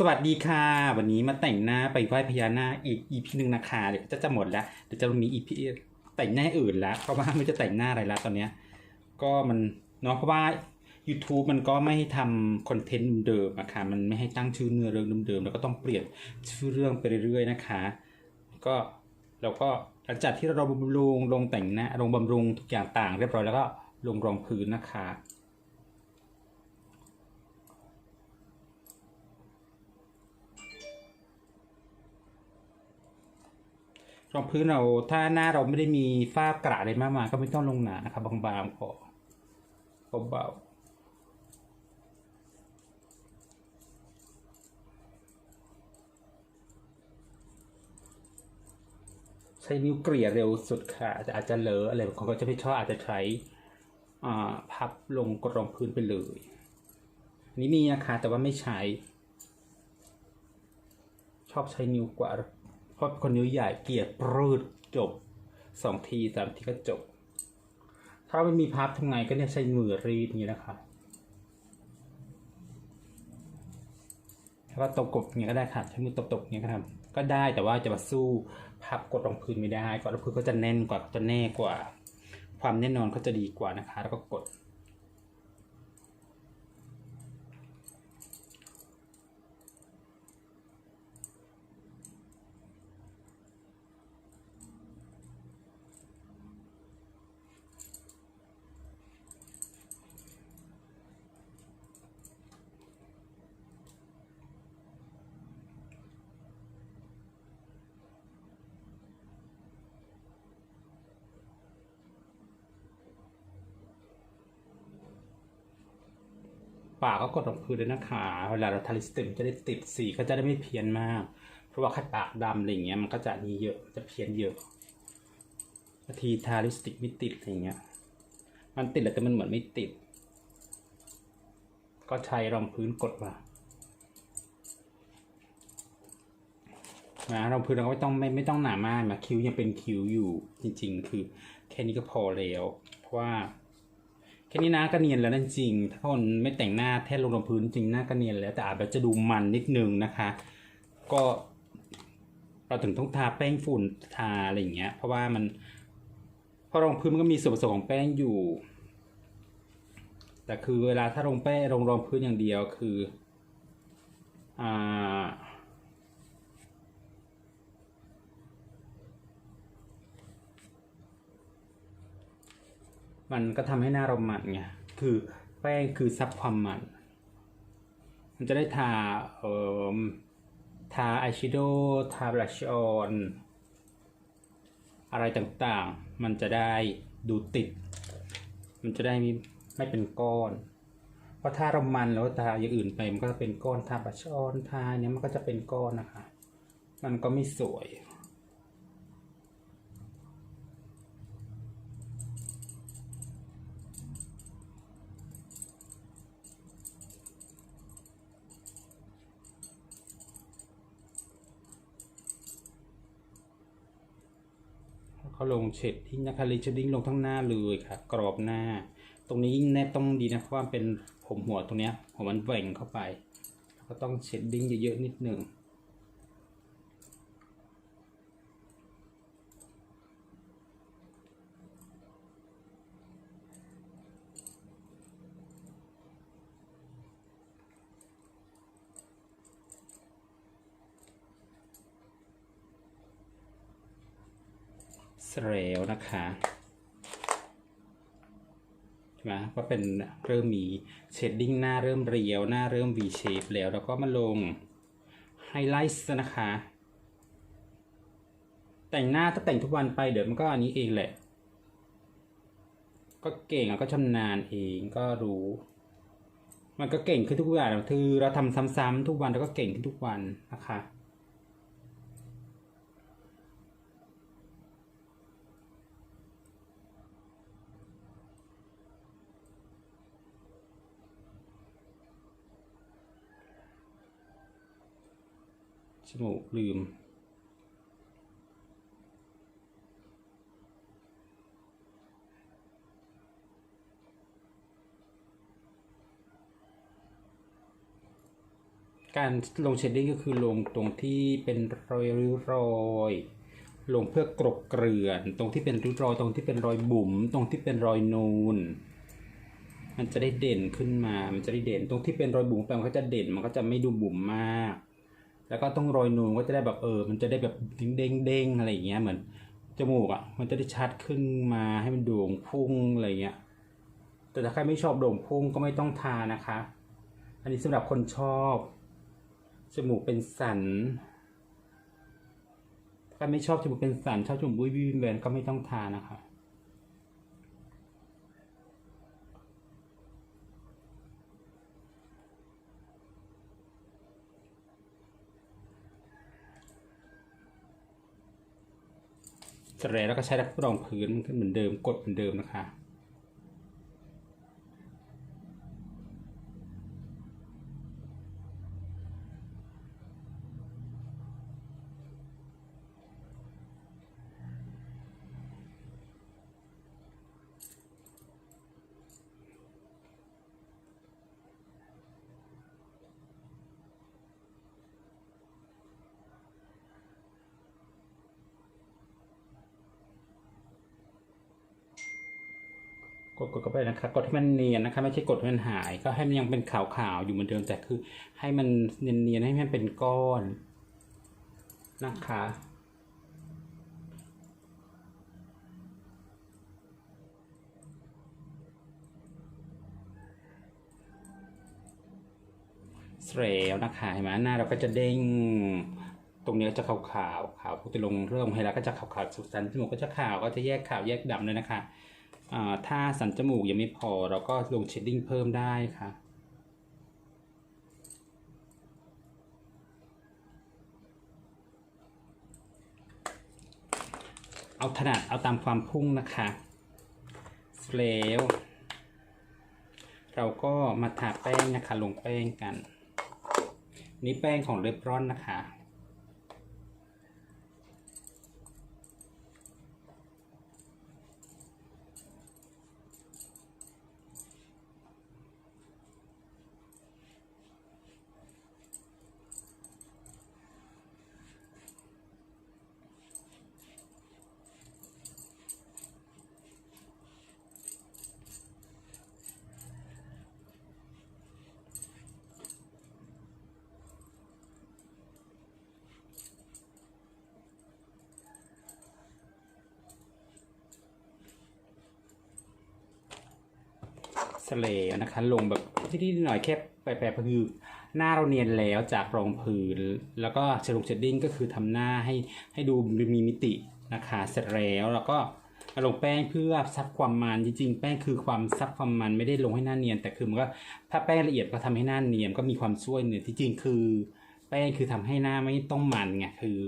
สวัสดีค่ะ วันนี้มาแต่งหน้าไปไหว้พญานาคอีก EP หนึ่งนะคะเดี๋ยวจะจะหมดแล้วเดี๋ยวจะมี EP แต่งหน้าอื่นแล้วเพราะว่าไม่จะแต่งหน้าอะไรแล้วตอนเนี้ยก็มันเนาะเพราะว่า YouTube มันก็ไม่ให้ทำคอนเทนต์เดิมอะค่ะมันไม่ให้ตั้งชื่อเนื้อเรื่องเดิมๆแล้วก็ต้องเปลี่ยนชื่อเรื่องไปเรื่อยๆนะคะ ก็เราก็หลังจากที่เราบำรุงลงแต่งหน้าลงบำรุงทุกอย่างต่าง เรียบร้อยแล้วก็ลงรองพื้นนะคะ รองพื้นเราถ้าหน้าเราไม่ได้มีฝ้ากระอะไรมากมายก็ไม่ต้องลงหนานะครับบางๆพอเบาๆใช้นิ้วเกลี่ยเร็วสุดค่ะแต่อาจจะเลอะอะไรบางคนก็จะไม่ชอบอาจจะใช้อ่าพับลงกรองพื้นไปเลยอันนี้มีนะคะแต่ว่าไม่ใช้ ชอบใช้นิ้วกว่า เพราะเป็นคนนิ้วใหญ่เกลียดปรืดจบสองทีสามทีก็จบ ถ้าไม่มีพับทำไงก็เนี่ยใช้มือรีดอย่างนี้นะคะแล้วก็ตบกบอย่างนี้ก็ได้ค่ะใช้มือตบๆอย่างนี้ก็ทำก็ได้แต่ว่าจะมาสู้พับกดรองพื้นไม่ได้กดรองพื้นก็จะแน่นกว่าจะแน่กว่า ความแน่นอนก็จะดีกว่านะคะ แล้วก็กด ปากก็กดลงพื้นเลยนะคะเวลาเราทาลิปสติกจะได้ติดสีก็จะได้ไม่เพี้ยนมาก เพราะว่าขัดปากดำอะไรเงี้ยมันก็จะมีเยอะจะเพี้ยนเยอะบางทีทาลิปสติกไม่ติดอะไรเงี้ย มันติดแหละแต่มันเหมือนไม่ติด ก็ใช้รองพื้นกดมานะรองพื้นเราก็ไม่ต้องไม่ไม่ต้องหนามากนะคิ้วยังเป็นคิ้วอยู่จริง ๆ คือแค่นี้ก็พอแล้วเพราะว่า แค่นี้หน้าก็เนียนแล้วนั่นจริง ถ้าคนไม่แต่งหน้าแท้ลงรองพื้นจริงหน้าก็เนียนแล้วแต่อาจจะดูมันนิดนึงนะคะ ก็เราถึงต้องทาแป้งฝุ่นทาอะไรอย่างเงี้ย เพราะว่ามันเพราะรองพื้นมันก็มีส่วนผสมของแป้งอยู่ แต่คือเวลาถ้าลงแป้งลงรองพื้นอย่างเดียวคืออ่า มันก็ทำให้หน้าเรามันไงคือแป้งคือซับความมัน มันจะได้ทาเอ่อทาอายแชโดว์ทาบลัชออนอะไรต่างๆ มันจะได้ดูติด มันจะได้ไม่ไม่เป็นก้อน เพราะถ้าเรามันแล้วทาอย่างอื่นไปมันก็จะเป็นก้อนทาบลัชออนทาเนี้ยมันก็จะเป็นก้อนนะคะ มันก็ไม่สวย เขาลงเฉดทิ้งนะคะรีชดิ้งลงทั้งหน้าเลยค่ะ กรอบหน้า ตรงนี้ยิ่งแนบต้องดีนะเพราะว่าเป็นผมหัวตรงเนี้ยหัวมันแหว่งเข้าไป ก็ต้องเฉดดิ้งเยอะๆนิดหนึ่ง แล้วนะคะใช่ไหมว่าเป็นเริ่มมีเชดดิ้งหน้าเริ่มเรียวหน้าเริ่ม V shape แล้วแล้วก็มาลงไฮไลท์นะคะ แต่งหน้าถ้าแต่งทุกวันไปเดี๋ยวมันก็อันนี้เองแหละ ก็เก่งอะก็ชำนาญเองก็รู้ มันก็เก่งขึ้นทุกวันคือเราทำซ้ำๆทุกวันเราก็เก่งขึ้นทุกวันนะคะ จมูกลืม การลงเชดดิ้งก็คือลงตรงที่เป็นรอยริ้วรอยลงเพื่อกรบเกลื่อน ตรงที่เป็นริ้วรอยตรงที่เป็นรอยบุ๋มตรงที่เป็นรอยนูน มันจะได้เด่นขึ้นมา มันจะได้เด่น ตรงที่เป็นรอยบุ๋มไปมันก็จะเด่นมันก็จะไม่ดูบุ๋มมาก แล้วก็ต้องโรยนูนก็จะได้แบบเออ มันจะได้แบบเด้งเด้งอะไรอย่างเงี้ยเหมือนจมูกอะมันจะได้ชัดขึ้นมาให้มันโด่งพุ่งอะไรเงี้ย แต่ถ้าใครไม่ชอบโด่งพุ่งก็ไม่ต้องทานะคะ อันนี้สำหรับคนชอบ จมูกเป็นสันถ้าไม่ชอบจมูกเป็นสันชอบจมูกบุ้ยบิ้แบนก็ไม่ต้องทานะคะ เสร็จแล้วก็ใช้รับรองพื้นเหมือนเดิมกดเหมือนเดิมนะคะ กดกดเข้าไปนะคะกดให้มันเนียนนะคะ ไม่ใช่กดให้มันหาย ก็ให้มันยังเป็นขาวๆอยู่เหมือนเดิมแต่คือ ให้มันเนียนๆให้มันเป็นก้อนนะคะเสร็จแล้วนะคะเห็นไหมหน้าเราก็จะเด้ง ตรงนี้ก็จะขาวขาวๆขาวปกติลงเรื่องไฮไลท์ก็จะขาวขาวๆสุดสันจมูกก็จะขาวก็จะแยกขาวแยกดำเลยนะคะ ถ้าสันจมูกยังไม่พอเราก็ลงเชดดิ้งเพิ่มได้ค่ะเอาถนัดเอาตามความพุ่งนะคะแล้วเราก็มาทาแป้งนะคะลงแป้งกัน นี่แป้งของเลบรอนนะคะ สเลย์นะคะ ลงแบบที่ๆหน่อยแค่แปะๆคือหน้าเราเนียนแล้วจากรองพื้น แล้วก็เชลงเชดดิ้งก็คือทำหน้าให้ให้ดูมีมิตินะคะ เสร็จแล้วแล้วก็ลงแป้งเพื่อซับความมันจริงๆ แป้งคือความซับความมันไม่ได้ลงให้หน้าเนียน แต่คือมันก็ถ้าแป้งละเอียดก็ทำให้หน้าเนียนก็มีความช่วยเนี่ยที่จริงคือ แป้งคือทำให้หน้าไม่ต้องมันไงคือ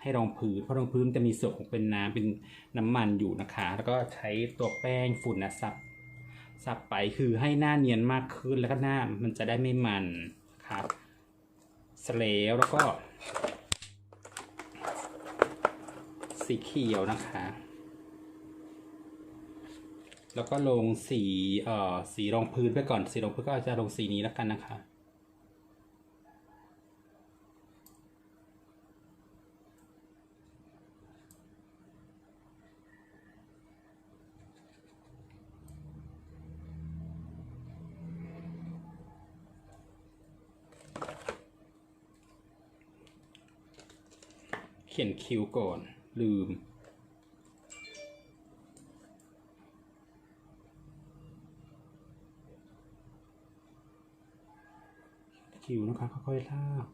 ให้รองพื้นเพราะรองพื้นจะมีส่วนของเป็นน้ำเป็นน้ำมันอยู่นะคะ แล้วก็ใช้ตัวแป้งฝุ่นนะซับ สับไปคือให้หน้าเนียนมากขึ้นแล้วก็หน้ามันจะได้ไม่มันครับสเลวแล้วก็ สีเขียวนะคะ แล้วก็ลงสีเอ่อสีรองพื้นไปก่อนสีรองพื้นก็จะลงสีนี้แล้วกันนะคะ ขียนคิวก่อน ลืม คิวนะคะค่อยๆลาก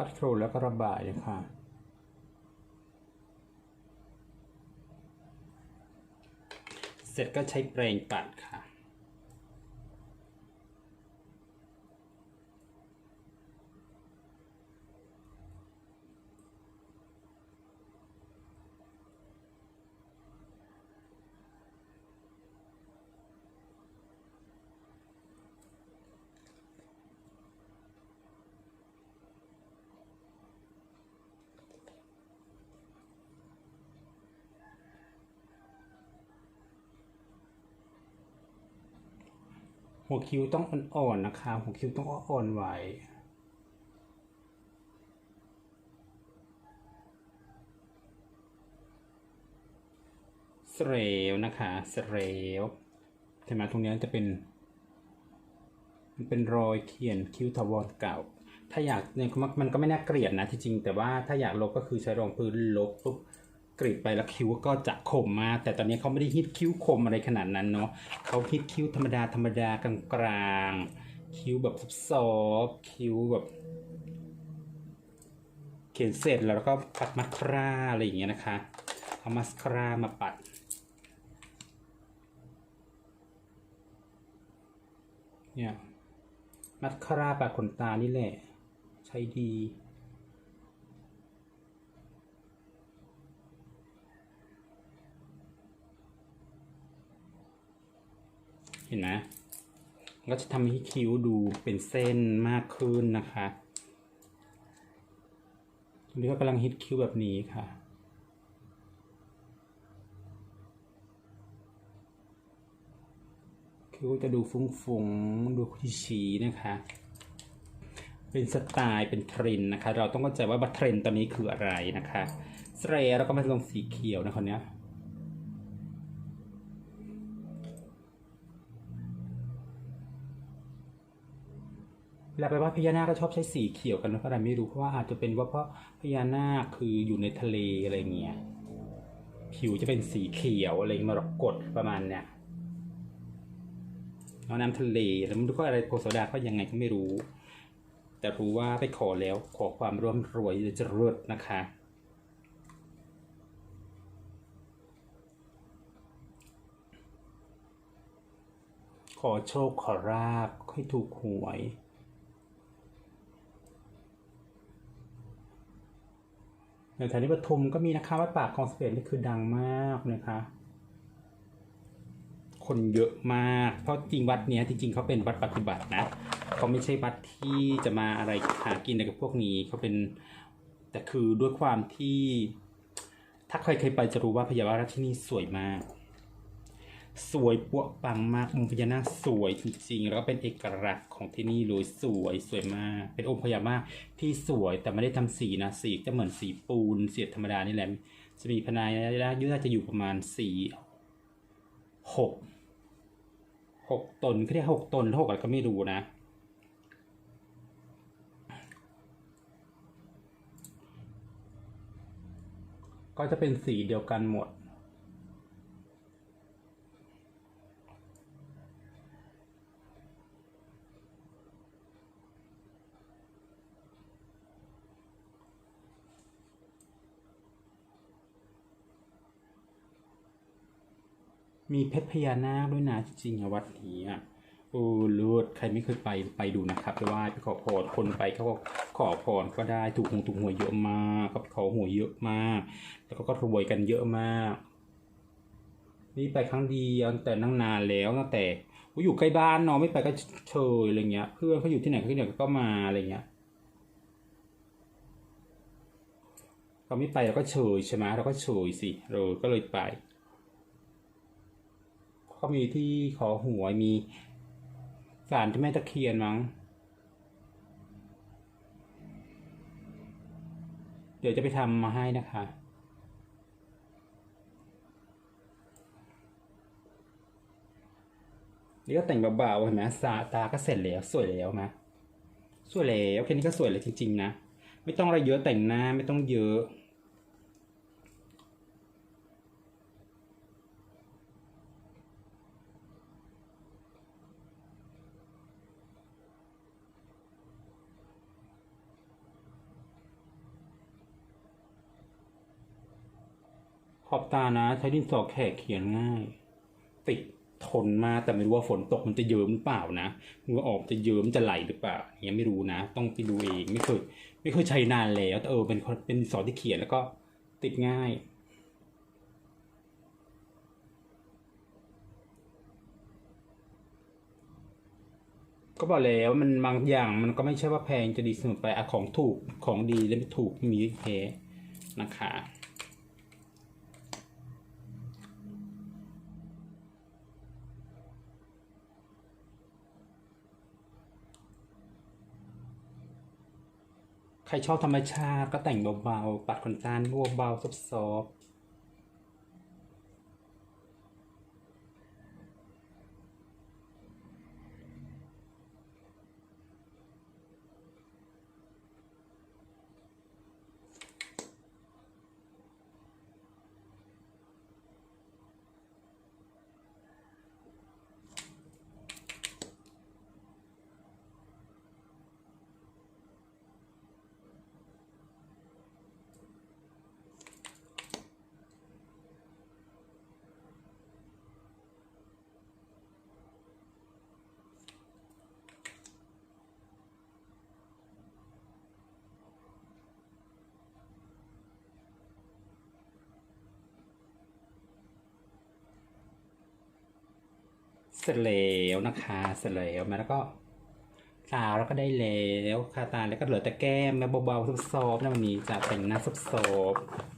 ปัดครูแล้วก็ระบายเลยค่ะ เสร็จก็ใช้เปรงปัดค่ะ หัวคิ้วต้องอ่อนๆนะคะ หัวคิ้วต้องอ่อนไหวสเรลนะคะสเรลใช่ไหมตรงนี้จะเป็น มันเป็นรอยเขียนคิ้วทวารเก่า ถ้าอยากเนี่ยมันมันก็ไม่น่าเกลียดนะที่จริงแต่ว่าถ้าอยากลบก็คือใช้รองพื้นลบปุ๊บ กรีดไปแล้วคิ้วก็จะคมมา แต่ตอนนี้เขาไม่ได้ฮิตคิ้วคมอะไรขนาดนั้นเนาะเขาฮิตคิ้วธรรมดาธรรมดากลางกลางๆคิ้วแบบซอฟคิ้วแบบ เขียนเสร็จแล้วก็ปัดมาสคาร่าอะไรอย่างเงี้ยนะคะเอามาสคาร่ามาปัดเนี่ยมัสคาร่าปากขนตานี่แหละ ใช้ดี เห็นไหมก็จะทำให้คิ้วดูเป็นเส้นมากขึ้นนะคะตอนนี้ก็กำลังฮิตคิ้วแบบนี้ค่ะ คิ้วจะดูฟุ้งๆ ดูชี้ๆนะคะ เป็นสไตล์เป็นเทรนนะคะ เราต้องเข้าใจว่าบัตเทรนตอนนี้คืออะไรนะคะ สเตรเราก็มาลงสีเขียวนะคนนี้ เวลาไปว่าพญานาคก็ชอบใช้สีเขียวกันนะเพราะอะไรไม่รู้เพราะว่าอาจจะเป็นว่าเพราะพญานาคคืออยู่ในทะเลอะไรเงี้ยผิวจะเป็นสีเขียวอะไรมรกตประมาณเนี้ยเอาน้ำทะเลแล้วมันก็อะไรโพธิ์โซดาก็ยังไงก็ไม่รู้ แต่รู้ว่าไปขอแล้วขอความร่วมรวยจะเลิศนะคะ ขอโชคขอราบให้ถูกหวยใน แถวนี้ปทุมก็มีนะคะวัดป่าคลองสเปดนี่คือดังมากนะคะ คนเยอะมาก เพราะจริงวัดเนี้ยจริงๆเขาเป็นวัดปฏิบัตินะเขาไม่ใช่วัดที่จะมาอะไรหากินอะไรกับพวกนี้เขาเป็นแต่คือด้วยความที่ ถ้าใครเคยไปจะรู้ว่าพญานาคที่นี่สวยมาก สวยปัวปังมากองค์พญานาคสวยจริงๆ แล้วก็เป็นเอกลักษณ์ของที่นี่เลยสวยสวยมาก เป็นองค์พญานาคที่สวยแต่ไม่ได้ทำสีนะสีจะเหมือนสีปูนเสียดธรรมดานี่แหละจะมีพนายยุน่าจะอยู่ประมาณสี่หกหกตนเขาเรียกหกตนหกอะไรก็ไม่รู้นะก็จะเป็นสีเดียวกันหมด มีเพชรพญานาคด้วยนะจริงๆวัดนี้อะโอ้ลิศใครไม่เคยไปไปดูนะครับไปไหว้ไปขอพรคนไปเขาก็ขอพรก็ได้ถูกหงถูกหวยเยอะมากก็ไปขอหวยเยอะมาก แล้วก็ก็รวยกันเยอะมาก นี่ไปครั้งเดียวแต่นั่งนานแล้วตั้งแต่อยอยู่ใกล้บ้านเนาะไม่ไปก็เชยอะไรเงี้ย เพื่อนเขาอยู่ที่ไหนก็ที่ไหนก็มาอะไรเงี้ยเราไม่ไปเราก็เฉยใช่ไหมเราก็เฉยสิเราก็เลยไป ก็มีที่ขอหวยมีศาลเจ้าแม่ตะเคียนมั้ง เดี๋ยวจะไปทำมาให้นะคะ นี่ก็แต่งเบาๆเห็นไหมสาตาก็เสร็จแล้วสวยแล้วนะสวยแล้วแค่นี้ก็สวยเลยจริง ๆ นะ ไม่ต้องอะไรเยอะแต่งหน้าไม่ต้องเยอะ ตานะ ใช้ดินสอแขกเขียนง่าย ติดทนมาแต่ไม่รู้ว่าฝนตกมันจะเยิ้มหรือเปล่านะมือออกจะเยิ้มจะไหลหรือเปล่าย่างเงี้ยไม่รู้นะ ต้องไปดูเองไม่เคยไม่เคยใช้นานแล้วแต่เออเป็นเป็นดินสอที่เขียนแล้วก็ติดง่ายก็บอกแล้วมันบางอย่างมันก็ไม่ใช่ว่าแพงจะดีเสมอไปอะของถูกของดีและไม่ถูกมีแท้นะคะ ใครชอบธรรมชาติก็แต่งเบาๆ ปัดขนตาเบาๆซอฟ ร็จแล้วนะคะเสร็จแล้วมาแล้วก็ตาเราก็ได้แล้วคาตาแล้วก็เหลือแต่แก้มแบบเบาๆซอฟๆนะวันนี้จะแต่งหน้าซอฟๆ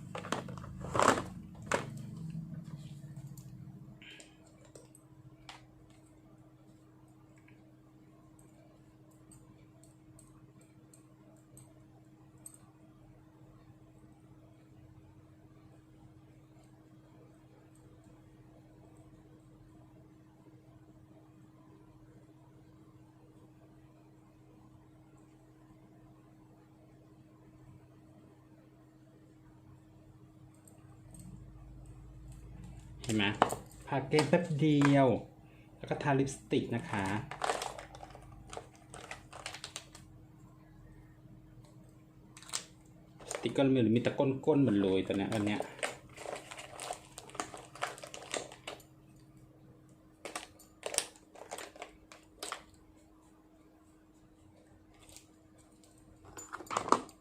ห็นไหมพาเกมแป๊บเดียว แล้วก็ทาลิปสติกนะคะ สติกก็มีมีต่ก้นๆเหมือนเลยตอนเนี้ยวันเนี้ย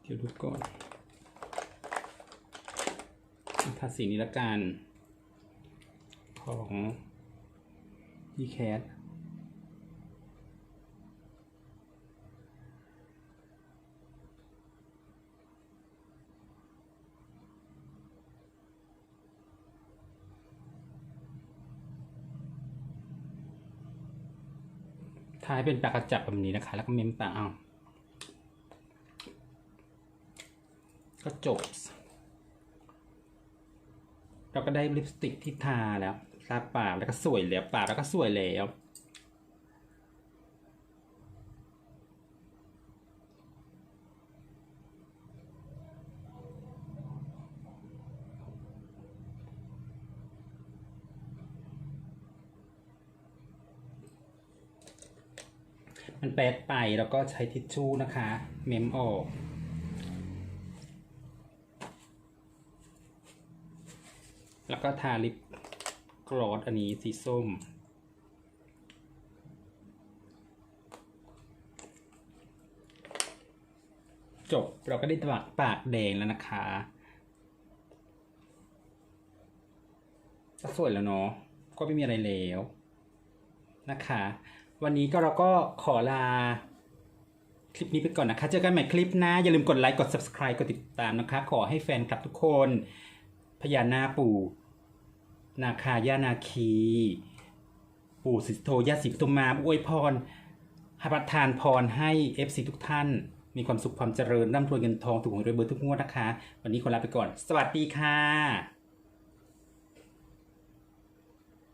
เดี๋ยวดูก่อนทาสีนี้ละกัน ของยีแคททาให้เป็นปากกระจับแบบนี้นะคะ แล้วก็เม้มปากเอาก็จบ เราก็ได้ลิปสติกที่ทาแล้ว ทาปากแล้วก็สวยแล้วปากแล้วก็สวยแล้วมันแปดไปแล้วก็ใช้ทิชชู่นะคะ เมมออกแล้วก็ทาลิป กรอสอันนี้สีส้ม จบเราก็ได้ปากปากแดงแล้วนะคะก็สวยแล้วเนาะก็ไม่มีอะไรแล้วนะคะ วันนี้ก็เราก็ขอลาคลิปนี้ไปก่อนนะคะ เจอกันใหม่คลิปน้าอย่าลืมกดไลค์ กด subscribe กดติดตามนะคะ ขอให้แฟนคลับทุกคน พญานาคปู่ นาคายานาคี ปู่สิทโธยาสิปตุมาอวยพรหประทานพรให้เอฟซีทุกท่าน มีความสุขความเจริญร่ำรวยเงินทองถูกหวยรวยเบอร์ทุกงวดนะคะ วันนี้ขอลาไปก่อน สวัสดีค่ะ